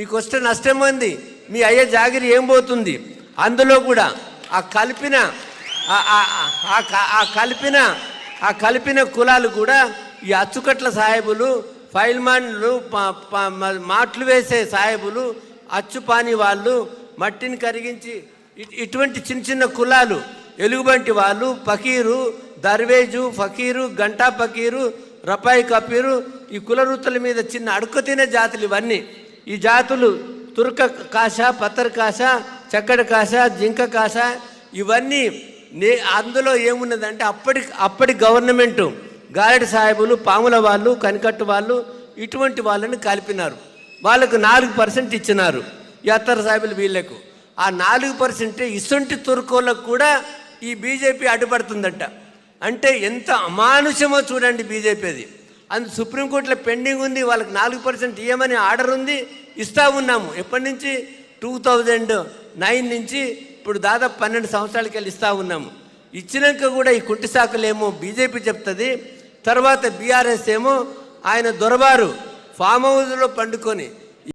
మీకు వస్తే నష్టం ఉంది మీ అయ్యే జాగిరి ఏం పోతుంది? అందులో కూడా ఆ కలిపిన ఆ- ఆ- కలిపిన ఆ కలిపిన కులాలు కూడా ఈ అచ్చుకట్ల సాహెబులు ఫైల్మాన్లు ప- మాట్లు వేసే సాహెబులు అచ్చుపాని వాళ్ళు మట్టిని కరిగించి ఇటువంటి చిన్న చిన్న కులాలు ఎలుగుబంటి వాళ్ళు ఫకీరు దర్వేజు ఫకీరు గంటా ఫకీరు రపాయి కపీరు ఈ కుల వృత్తుల మీద చిన్న అడుక్కు తినే జాతులు ఇవన్నీ. ఈ జాతులు తుర్క కాశ పత్తర్ కాశ చక్కడి కాశ జింక కాశ ఇవన్నీ నే అందులో ఏమున్నదంటే అప్పటి అప్పటి గవర్నమెంటు గారడి సాహెబులు పాముల వాళ్ళు కనికట్టు వాళ్ళు ఇటువంటి వాళ్ళని కలిపినారు. వాళ్ళకు నాలుగు పర్సెంట్ ఇచ్చినారు ఈ సాహెబులు వీళ్ళకు. ఆ నాలుగు పర్సెంట్ ఇసొంటి తుర్కోళ్ళకు కూడా ఈ బీజేపీ అడ్డుపడుతుందంట. అంటే ఎంత అమానుషమో చూడండి బీజేపీది. అందు సుప్రీంకోర్టులో పెండింగ్ ఉంది వాళ్ళకి నాలుగు పర్సెంట్ ఇవ్వమని ఆర్డర్ ఉంది ఇస్తూ ఉన్నాము. ఎప్పటి నుంచి? టూ థౌజండ్ నైన్ నుంచి ఇప్పుడు దాదాపు పన్నెండు సంవత్సరాలకి వెళ్ళి ఇస్తూ ఉన్నాము. ఇచ్చినాక కూడా ఈ కుంటి శాఖలేమో బీజేపీ చెప్తుంది. తర్వాత బీఆర్ఎస్ ఏమో ఆయన దొరబారు ఫామ్ హౌస్లో పండుకొని